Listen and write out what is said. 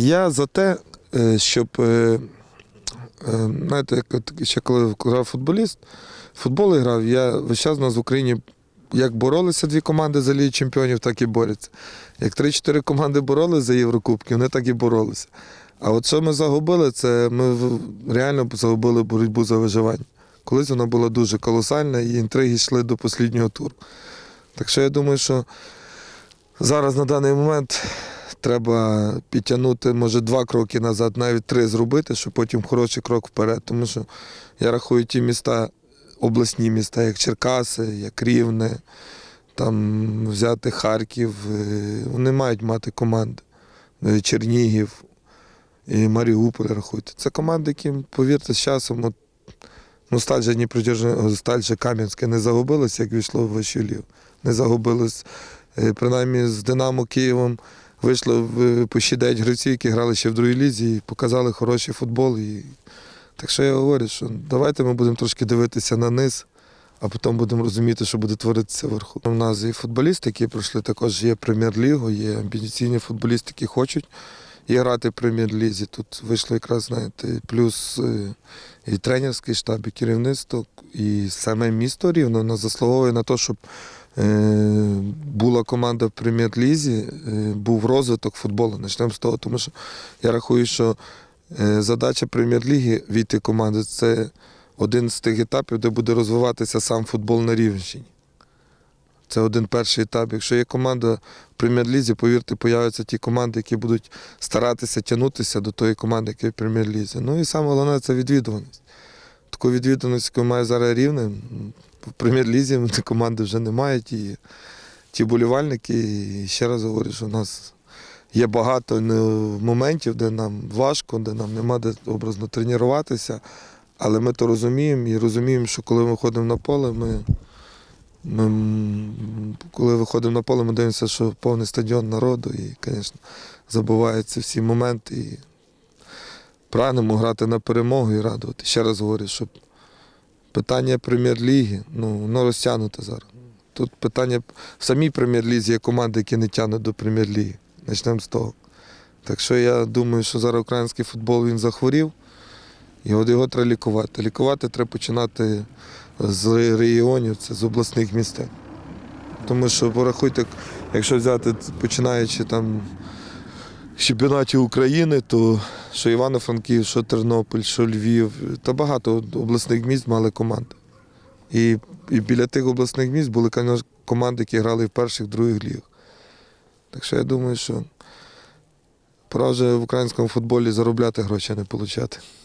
Я за те, е, щоб е, е, знаєте, ще коли грав футболіст, футбол грав, я весь час у нас в Україні як боролися дві команди за Лігу чемпіонів, так і борються. Як 3-4 команди боролися за Єврокубки, вони так і боролися. А от що ми загубили, це ми реально загубили боротьбу за виживання. Колись вона була дуже колосальна, і інтриги йшли до останнього туру. Так що я думаю, що зараз на даний момент треба підтягнути, може, два кроки назад, навіть три зробити, щоб потім хороший крок вперед. Тому що я рахую ті міста, обласні міста, як Черкаси, як Рівне, там взяти Харків, е, вони мають мати команди. Е, Чернігів і Маріуполь рахуйте. Це команди, які, повірте, з часом, от, ну, сталь же Дніпродзержинська, сталь же Кам'янське не загубилося, як війшло в вищу. Не загубилось. Е, Принаймні з Динамо Києвом вийшло ще 9 гравців, які грали ще в другій лізі і показали хороший футбол. І... Так що я говорю, що давайте ми будемо трошки дивитися на низ, а потім будемо розуміти, що буде творитися вверху. У нас і футболісти, які пройшли, також є прем'єр-лігу, є амбіційні футболісти, які хочуть і грати в прем'єр-лізі. Тут вийшло якраз, знаєте, плюс е, і тренерський штаб, і керівництво, і саме місто рівно воно заслуговує на те, щоб була команда в прем'єр-лізі, е, був розвиток футболу. Почнемо з того, тому що я рахую, що е, задача прем'єр-ліги війти команди це один з тих етапів, де буде розвиватися сам футбол на Рівненщині. Це один перший етап. Якщо є команда в прем'єр-лізі, повірте, появляться ті команди, які будуть старатися тягнутися до тої команди, яка в прем'єр-лізі. Ну і саме головне це відвідуваність. Таку відвідуваність, яку має зараз рівне, в прем'єр-лізі команди вже не мають. І ті болівальники, і ще раз говорю, що у нас є багато моментів, де нам важко, де нам нема де образно тренуватися. Але ми то розуміємо і розуміємо, що коли ми виходимо на поле, ми, ми коли виходимо на поле, ми дивимося, що повний стадіон народу, і, звісно, забуваються всі моменти. І прагнемо грати на перемогу і радувати. Ще раз говорю, що питання прем'єр-ліги, ну, воно розтягнуте зараз. Тут питання в самій прем'єр-лізі є команди, які не тягнуть до прем'єр-ліги. Почнемо з того. Так що я думаю, що зараз український футбол він захворів, і от його треба лікувати. Лікувати треба починати з регіонів, це з обласних містей. Тому що порахуйте, якщо взяти, починаючи там з чемпіонатів України, то що Івано-Франків, що Тернопіль, що Львів, та багато обласних міст мали команди. І, і біля тих обласних міст були команди, які грали в перших, других лігах. Так що я думаю, що пора вже в українському футболі заробляти гроші, а не отримати.